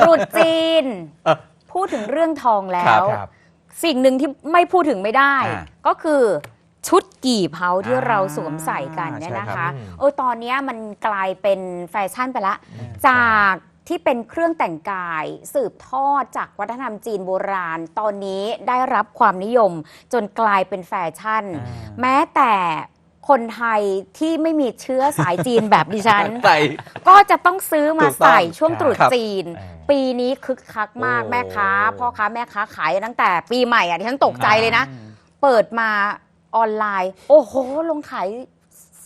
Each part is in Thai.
ตรุษจีนเออพูดถึงเรื่องทองแล้ครับวครับ สิ่งหนึ่งที่ไม่พูดถึงไม่ได้ อ่าก็คือชุดกี่เผาที่อ่าเราสวมใส่กันเนี่ยนะใช่ครัคะบเออตอนเนี้ยมันกลายเป็นแฟชั่นไปละ จากที่เป็นเครื่องแต่งกาย สืบทอดจากวัฒนธรรมจีนโบราณ ตอนนี้ได้รับความนิยมจนกลายเป็นแฟชั่นอ่าแม้แต่ คนไทยที่ไม่มีเชื้อสายจีนแบบดิฉัน ใส่ ก็จะต้องซื้อมาถูกต้องใส่ช่วงตรุษครับจีน เออปีนี้คึกคักมากโอ้ แม่ค้าพ่อค้าแม่ค้าขายตั้งแต่ปีใหม่อะที่ฉันตกใจเลยนะ เปิดมาออนไลน์ โอ้โห ลงขาย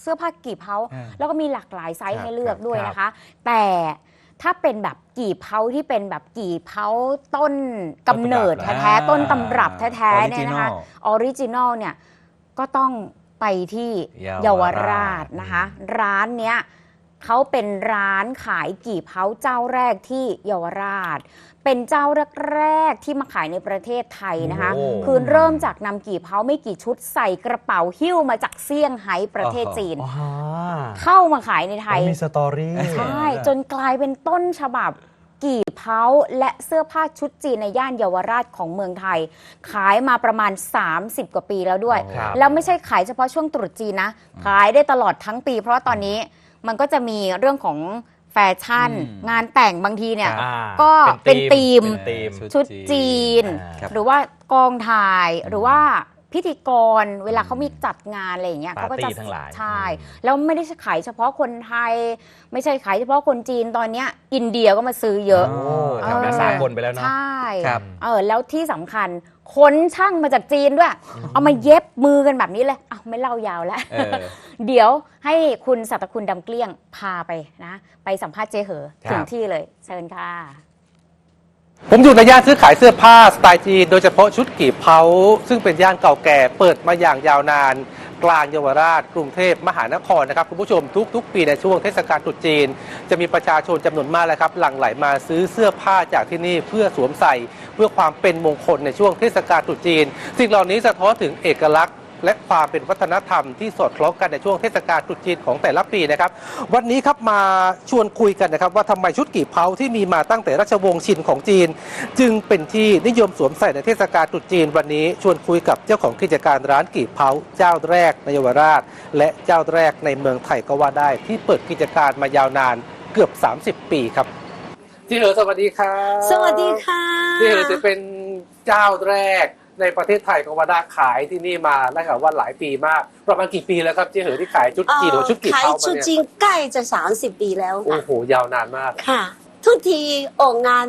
เสื้อผ้ากี่เผาอ่าแล้วก็มีหลากหลายไซส์ครับให้เลือกครับด้วยนะคะ แต่ถ้าเป็นแบบกี่เผาที่เป็นแบบกี่เผาต้นกำเนิดต้นตำรับแท้ๆอ่าต้นตำรับแท้ๆเนี่ยนะคะ Original ออริจินอลเนี่ยก็ต้อง ไปที่เยาเยาววราราชชนะคะ ร้านเนี้ยเขาเป็นร้านขายกี่เผาเจ้าแรกที่เยาวราช เป็นเจ้าแรกๆที่มาขายในประเทศไทยนะคะ โอ้ คือเริ่มจากนำกี่เผาไม่กี่ชุดใส่กระเป๋าหิ้วมาจากเซี่ยงไฮ้ประเทศจีน อ๋อเข้ามาขายในไทย มีสตอรี่ ใช่ จนกลายเป็นต้นฉบับกี่ เผาและเสื้อผ้าชุดจีนในย่านเยาวราชของเมืองไทย ขายมาประมาณ 30 กว่าปีแล้วด้วย ครับแล้วไม่ใช่ขายเฉพาะช่วงตรุษจีนนะ ขายได้ตลอดทั้งปี เพราะว่าตอนนี้มันก็จะมีเรื่องของแฟชั่น อืม งานแต่งบางทีเนี่ย อ่าก็เป็นธีม เป็นธีม ชุดจีน อ่าหรือว่ากองถ่ายหรือว่า พิธีกรเวลาเขามีจัดงานอะไรอย่างเงี้ยปาเขาร์ก็ตี้จะทั้งหลาย ใช่อืมแล้วไม่ได้ขายเฉพาะคนไทย ไม่ใช่ขายเฉพาะคนจีนตอนเนี้ยอินเดียก็มาซื้อเยอะโอ้แถวนั้นสากลไปแล้วเนาะ ใช่ครับ เออแล้วที่สำคัญค้นช่างมาจากจีนด้วย เอามาเย็บมือกันแบบนี้เลยอ้าวไม่เล่ายาวแล้ว เออ เดี๋ยวให้คุณสัตคุณดำเกลี้ยงพาไปนะ ไปสัมภาษณ์เจเหอครับถึงที่เลยเชิญค่ะ ผมอยู่ในย่านซื้อขายเสื้อผ้าสไตล์จีน โดยเฉพาะชุดกี่เผาซึ่งเป็นย่านเก่าแก่เปิดมาอย่างยาวนาน กลางเยาวราช กรุงเทพมหานครนะครับคุณผู้ชมทุก ๆ ปีในช่วงเทศกาลตรุษจีน จะมีประชาชนจำนวนมากเลยครับ หลั่งไหลมาซื้อเสื้อผ้าจากที่นี่เพื่อสวมใส่ เพื่อความเป็นมงคลในช่วงเทศกาลตรุษจีน สิ่งเหล่านี้สะท้อนถึงเอกลักษณ์ และความเป็นวัฒนธรรมที่สอดคล้องกันในช่วงเทศกาลตรุษจีนของแต่ละปีนะครับ วันนี้ครับมาชวนคุยกันนะครับ ว่าทำไมชุดกี่เผาที่มีมาตั้งแต่ราชวงศ์ชินของจีน จึงเป็นที่นิยมสวมใส่ในเทศกาลตรุษจีน วันนี้ชวนคุยกับเจ้าของกิจการร้านกี่เผาเจ้าแรกในเยาวราช และเจ้าแรกในเมืองไทยก็ว่าได้ ที่เปิดกิจการมายาวนานเกือบ 30 ปีครับที่เหอสวัสดีครับสวัสดีค่ะที่เหอจะเป็นเจ้าแรก ในประเทศไทยก็ว่าได้ขายที่นี่มาได้ข่าวว่าหลายปีมาก ประมาณกี่ปีแล้วครับที่เหอที่ขายชุดจีนหรือว่าชุดกี่ขายเผามาชุดเนี่ยจีนใกล้จะ 30 ปีแล้วโอ้ค่ะโหยาวนานมากค่ะ ทุกทีออกงาน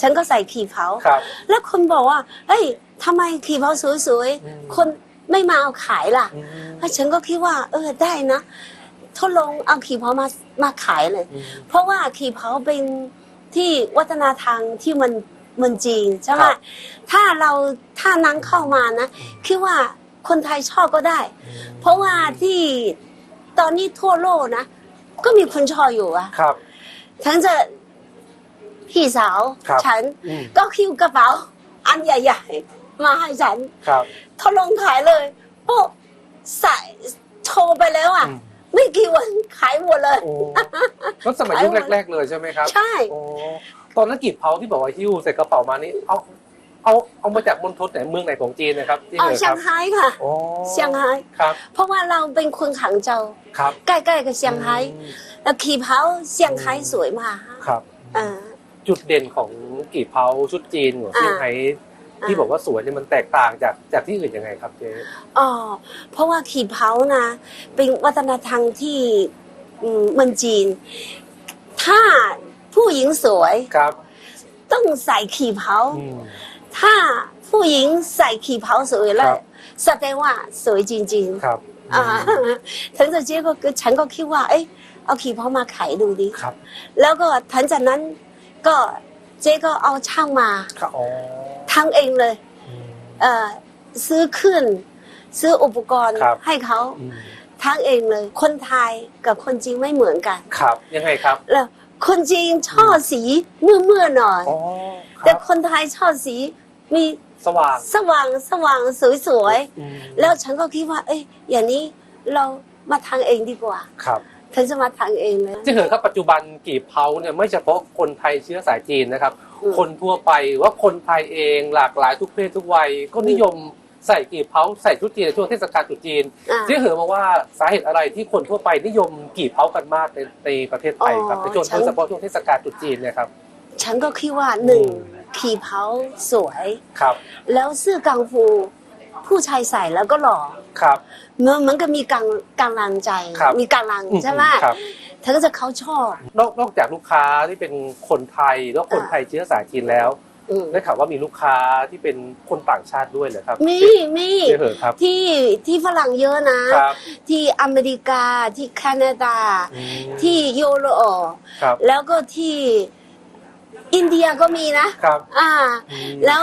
ฉันก็ใส่ขี่เผา ครับ แล้วคนบอกว่าเฮ้ยทำไมขี่เผาสวยอืม ๆ คนไม่มาเอาขายล่ะ อืมแล้วฉันก็คิดว่า เออได้นะทดลองเอาขี่เผามามาขายเลย อืมเพราะว่าขี่เผาเป็นที่วัฒนธรรมที่มัน มันจริงใช่ไหมครับ ถ้าเราถ้านังเข้ามานะคิดว่าคนไทยชอบก็ได้ เพราะว่าที่ตอนนี้ทั่วโลกนะ ก็มีคนชอบอยู่อะครับฉันจะพี่สาวครับ ฉันอืมก็คิวกระเป๋า อันใหญ่ๆ มาให้ฉัน ครับ ทดลองขายเลยโอ้ใส่โชว์ไปแล้วอะอืม ไม่กี่วันขายหมดเลย โอ้แล้วสมัยยุคแรก ๆ เลยใช่ไหมครับใช่ โอ้ ตอนนั้นกีบเผาที่บอกว่าหิ้วใส่กระเป๋ามานี่เอาเอาเอามาจากมณฑลไหนเมืองไหนของจีนนะครับที่อ๋อเหนือคเซี่ยรังบไฮ้ค่ะโอ้เซี่ยงไฮ้ครับ เพราะว่าเราเป็นคนขังเจ้าครับใกล้ๆกับเซี่ยงไฮ้อืมแล้วขี่เผาเซี่ยงไฮ้สวยมากครับอ่าจุดเด่นของกีบเผาชุดจีนของเซี่ยงไฮ้อ่าที่บอกว่าสวยเนี่ยมันแตกต่างจากจากที่อื่นยังไงครับเจ๊อ๋อเพราะว่าขี่เผานะ เป็นวัฒนธรรมที่อืมเมืองจีน ถ้า ผู้หญิงสวยครับ ต้องใส่ขี่เผาอืมถ้าผู้หญิงใส่ขี่เผาสวยแล้ครัวบแสดงว่าสวยจริงครับๆอ่าถึงจะเจ๊ก็ฉันก็คิดว่า เอ้ยเอาขี่เผามาขายดูดิครับ แล้วก็ทันจากนั้นก็เจ๊ก็เอาช่างมาครับอ๋อทั้งเองเลยอืมเอ่อซื้อขึ้น ซื้ออุปกรณ์ครับให้เขาอืมทั้งเองเลย คนไทยกับคนจีนไม่เหมือนกัน ครับ ยังไงครับ แล้ว คนจีนชอบสีเมื่อเมื่อๆหน่อย อ๋อคแต่รับคนไทยชอบสีมีสว่างสว่างสว่างสวยอืมๆแล้วฉันก็คิดว่า เอ้ย อย่างนี้เรามาทางเองดีกว่า ครับ ฉันจะมาทางเองเลย ที่เหอครับปัจจุบันกีบเผาเนี่ยไม่เฉพาะคนไทยเชื้อสายจีนนะครับ อืมคนทั่วไปว่าคนไทยเองหลากหลายทุกเพศทุกวัยก็นิยม ใส่กี่เผาใส่ชุดจีนในช่วงเทศกาลตรุษจีนอ่า เจ๊เหอมาว่าสาเหตุอะไรที่คนทั่วไปนิยมกี่เผากันมากในในประเทศไทยครับอ๋อในช่วงฉันโดยเฉพาะช่วงเทศกาลตรุษจีนเนี่ยครับ ฉันก็คิดว่าหนึ่งอืม ขี่เผาสวย ครับแล้วเสื้อกังฟู ผู้ชายใส่แล้วก็หล่อครับเหมือนเหมันก็มีกังกังลังใจ ครับ มีกังลังใช่ไหมครับ เธอก็จะเขาชอบ นอกนอกจากลูกค้าที่เป็นคนไทยแล้วคนอ่าไทยเชื้อสายจีนแล้ว อืมได้ข่าวว่ามีลูกค้าที่เป็นคนต่างชาติด้วยเหรอครับมีมีเจ๊เหอครับที่ที่ฝรั่งเยอะนะ ครับที่อเมริกาที่แคนาดา อืมที่ยุโรปครับแล้วก็ที่อินเดียก็มีนะ ครับอ่า อืมแล้ว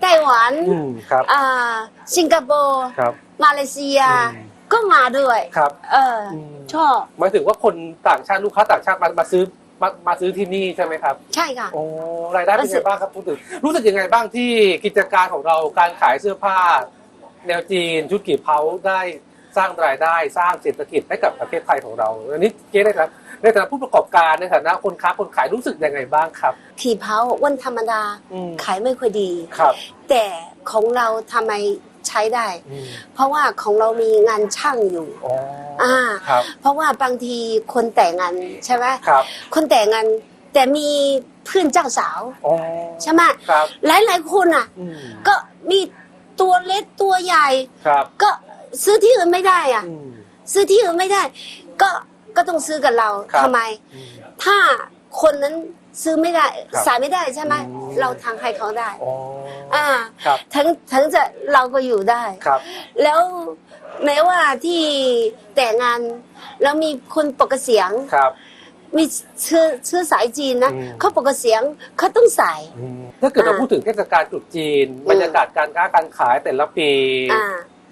ไต้หวัน อืมครับอ่า สิงคโปร์ ครับ มาเลเซีย อืม ก็มาด้วย ครับเอออม ชอบ หมายถึงว่าคนต่างชาติลูกค้าต่างชาติมามาซื้อ มามาซื้อที่นี่ใช่ไหมครับใช่ค่ะ โอ้รายได้เป็นรู้สึไงก บ้างครับรู้สึกรู้สึกยังไงบ้างที่กิจการของเราการขายเสื้อผ้า แนวจีนชุดกี่เผาได้สร้างรายได้สร้างเศรษฐกิจให้กับประเทศไทยของเราอันนี้เจ๊ได้ครับในฐานะผู้ประกอบการในฐานะคนค้าคนขายรู้สึกยังไงบ้างครับขี่เผาวันธรรมดา อืมขายไม่ค่อยดี ครับ แต่ของเราทำไม ใช้ได้ อืมเพราะว่าของเรามีงานช่างอยู่อ๋ออ่าครับเพราะว่าบางทีคนแต่งงานใช่ไหมครับคนแต่งงานแต่มีเพื่อนเจ้าสาวอ๋อใช่ไหมครับหลายหลายๆคนอะ อืมก็มีตัวเล็กตัวใหญ่ ครับก็ซื้อที่อื่นไม่ได้อะ อืม ซื้อที่อื่นไม่ได้ ก็ก็ต้องซื้อกับเราครับ ทำไม อืมถ้าคนนั้น ซื้อไม่ได้ครับสายไม่ได้ใช่ไหมอืม เราทางให้เขาได้ อ๋ออ่าครับถึงถึงจะเราก็อยู่ได้ ครับ แล้วแม้ว่าที่แต่งงานแล้วมีคนปกเสียง ครับ มีเชื้อเชื้อสายจีนนะอืม เขาปกเสียงเขาต้องใส่อืมถ้าเกิดเราอ่าพูดถึงเทศกาลตรุษจีน อืม บรรยากาศการค้าการขายแต่ละปี อ่า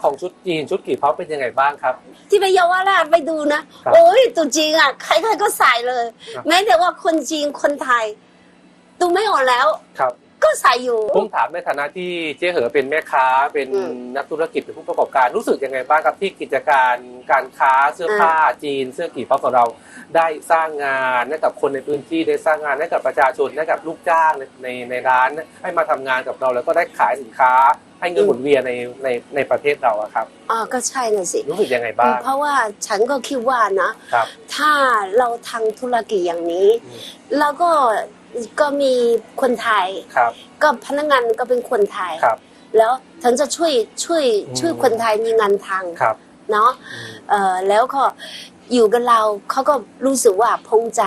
ของชุดจีนชุดกี่เผาเป็นยังไงบ้างครับ ที่ไปเยาวราชไปดูนะครับโอ้ยตัวจริงอะใครๆก็ใส่เลยครับแม้แต่ว่าคนจีนคนไทยดูไม่ออกแล้วครับก็ใส่อยู่ผมถามในฐานะที่เจ๊เหอเป็นแม่ค้าเป็นอืมนักธุรกิจเป็นผู้ประกอบการรู้สึกยังไงบ้างครับที่กิจการการค้าเสื้อผ้าจีน เสื้อกี่เผาของเราได้สร้างงานให้กับคนในพื้นที่ได้สร้างงานให้กับประชาชนให้กับลูกจ้างในในในร้านให้มาทำงานกับเราแล้วก็ได้ขายสินค้า ให้เงินหมุนเวียนในในในประเทศเราอะครับอ่าก็ใช่น่ะสิ รู้สึกยังไงบ้าง เพราะว่าฉันก็คิดว่านะ ครับ ถ้าเราทำธุรกิจอย่างนี้อืมเราก็ก็มีคนไทย ครับ ก็พนักงานก็เป็นคนไทย ครับ แล้วฉันจะช่วยช่วยอืมช่วยคนไทยมีงานทางครับ เนาะเออแล้วก็อยู่กับเราเขาก็รู้สึกว่าภูมิใจ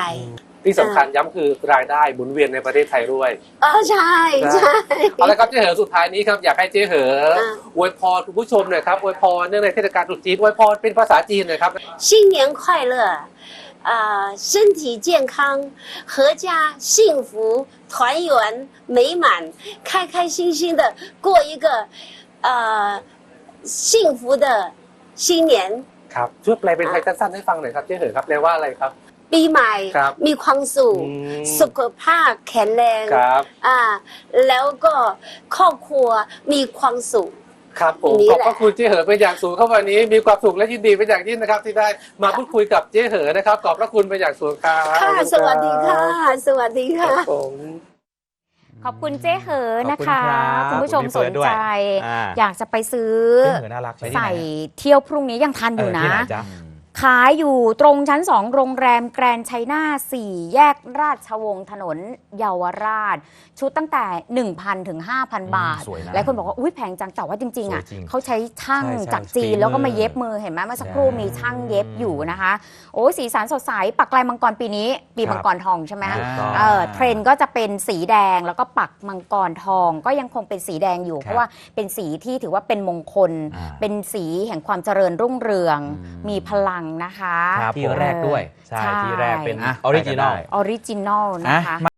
ที่สำคัญย้ำคือรายได้หมุนเวียนในประเทศไทยด้วย เออใช่ใช่ เอาละครับเจ๊เหอสุดท้ายนี้ครับอยากให้เจ๊เหอ อ่า อวยพรคุณผู้ชมหน่อยครับอวยพรเนื่องในเทศกาลตรุษจีนอวยพรเป็นภาษาจีนหน่อยครับ 新年快乐啊、身体健康阖家幸福团圆美满开开心心的过一个呃幸福的新年 ครับช่วยแปลเป็นไทยสั้นๆให้ฟังหน่อยครับเจ๊เหอครับแปลว่าอะไรครับ ปีใหม่ ครับมีความสุข อืมสุขภาพแข็งแรงครับ อ่าแล้วก็ครอบครัวมีความสุข ครับผมนี่ขอบแหละพระคุณเจ๊เหอเป็นอย่างสูงครับวันนี้มีความสุขและยินดีเป็นอย่างยิ่งนะครับ ที่ได้มาพูดคุยกับเจ๊เหอนะครับขอบพระคุณเป็นอย่างสูงครับค่ะขอบณสวัสดีค่ะรับสวัสดีคค่ะ รับผม ขอบคุณเจ๊เหอนะคะขอบคุณครับคุณผู้ชมขอบสคุณนพี่เฟิร์สด้วยใจ อ่า อยากจะไปซื้อ เจ๊เหอน่ารักใช่ที่ไหนใส่ฮะเที่ยวพรุ่งนี้ยังทันอยู่เออนะที่ไหนจ๊ะ ขายอยู่ตรงชั้น2โรงแรมแกรนด์ไชน่า4 แยกราชวงศ์ถนนเยาวราช ชุดตั้งแต่ 1,000 ถึง 5,000 บาท สวยนะหลายคนบอกว่า อุ้ยแพงจังแต่ว่าจริง ๆ อะสวยจริงเขาใช้ช่างใช่ใช่จากจีฝีนแล้วก็มามือเย็บมือเห็นไหมเมื่อสักครู่ใช่มีช่างเย็บอยู่นะคะ โอ้ยสีสันสดใสปักลายมังกรปีนี้ ปีครับ มังกรทองใช่ไหม ถูกต้อง เออเทรนด์ก็จะเป็นสีแดงแล้วก็ปักมังกรทอง ก็ยังคงเป็นสีแดงอยู่เพราะว่าเป็นสีที่ถือว่าเป็นมงคล อ่าเป็นสีแห่งความเจริญรุ่งเรือง อืมมีพลังนะคะที่แรกด้วยใช่ใช่ ที่แรกเป็นอะออริจินอลไปกันได้ออริจินอลนะคะ อะ